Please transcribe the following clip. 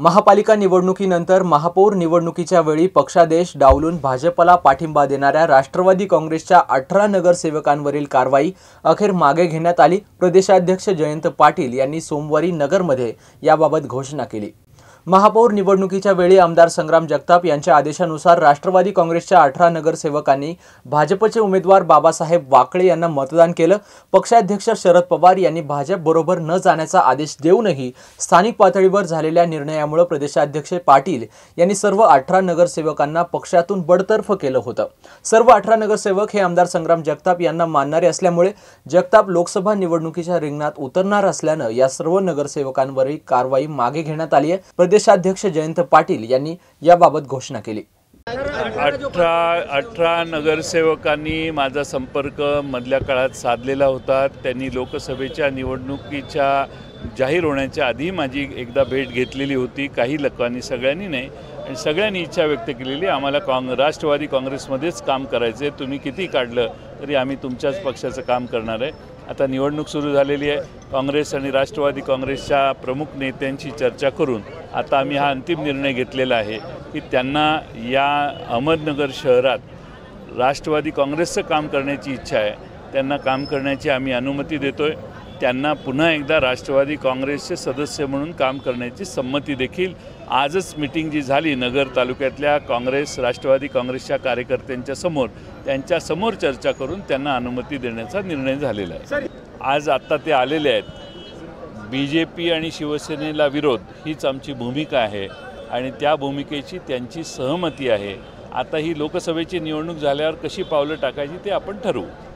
महापालिका निवडणुकीनंतर महापौर निवडणुकीच्या वेळी पक्षादेश डावलून भाजपला पाठिंबा देणाऱ्या राष्ट्रवादी काँग्रेसच्या अठरा नगरसेवकांवरील कारवाई अखेर मागे घेण्यात आली. प्रदेशाध्यक्ष जयंत पाटील यांनी सोमवारी नगरमध्ये याबाबत घोषणा केली. महापौर निवडणुकीच्या वेळी आमदार संग्राम जगताप यांच्या आदेशानुसार राष्ट्रवादी काँग्रेसच्या अठरा नगरसेवकांनी भाजपचे उमेदवार बाबासाहेब वाकळे यांना मतदान केलं. पक्षाध्यक्ष शरद पवार यांनी भाजपबरोबर न जाण्याचा आदेश देऊनही स्थानिक पातळीवर झालेल्या निर्णयामुळे प्रदेशाध्यक्ष पाटील यांनी सर्व अठरा नगरसेवकांना पक्षातून बडतर्फ केलं होतं. सर्व अठरा नगरसेवक हे आमदार संग्राम जगताप यांना मानणारे असल्यामुळे जगताप लोकसभा निवडणुकीच्या रिंगणात उतरणार असल्यानं या सर्व नगरसेवकांवरील कारवाई मागे घेण्यात आली आहे. प्रदेशाध्यक्ष जयंत पाटील यांनी याबाबत घोषणा केली. अठरा अठरा नगरसेवकांनी माझा संपर्क मधल्या काळात साधलेला होता. त्यांनी लोकसभेच्या निवडणुकीच्या जाहीर होण्याच्या आधी माझी एकदा भेट घेतलेली होती. काही लोकांनी सगळ्यांनी नाही आणि सगळ्यांनी इच्छा व्यक्त केलेली आम्हाला काँग राष्ट्रवादी काँग्रेसमध्येच काम करायचं आहे तुम्ही किती काढलं तरी आम्ही तुमच्याच पक्षाचं काम करणार आहे. आता निवडणूक सुरू झालेली आहे. काँग्रेस आणि राष्ट्रवादी काँग्रेसच्या प्रमुख नेत्यांशी चर्चा करून आता आम्ही हा अंतिम निर्णय घेतलेला आहे की त्यांना या अहमदनगर शहरात राष्ट्रवादी काँग्रेसचं काम करण्याची इच्छा आहे. त्यांना काम करण्याची आम्ही अनुमती देतो आहे त्यांना पुन्हा एकदा राष्ट्रवादी काँग्रेसचे सदस्य म्हणून काम करण्याची संमती देखील आजच मिटिंग जी झाली नगर तालुक्यातल्या काँग्रेस राष्ट्रवादी काँग्रेसच्या कार्यकर्त्यांच्या समोर त्यांच्यासमोर चर्चा करून त्यांना अनुमती देण्याचा निर्णय झालेला आहे. आज आत्ता ते आलेले आहेत. बी जे पी आणि शिवसेनेला विरोध हीच आमची भूमिका आहे आणि त्या भूमिकेची त्यांची सहमती आहे. आता ही लोकसभेची निवडणूक झाल्यावर कशी पावलं टाकायची ते आपण ठरवू.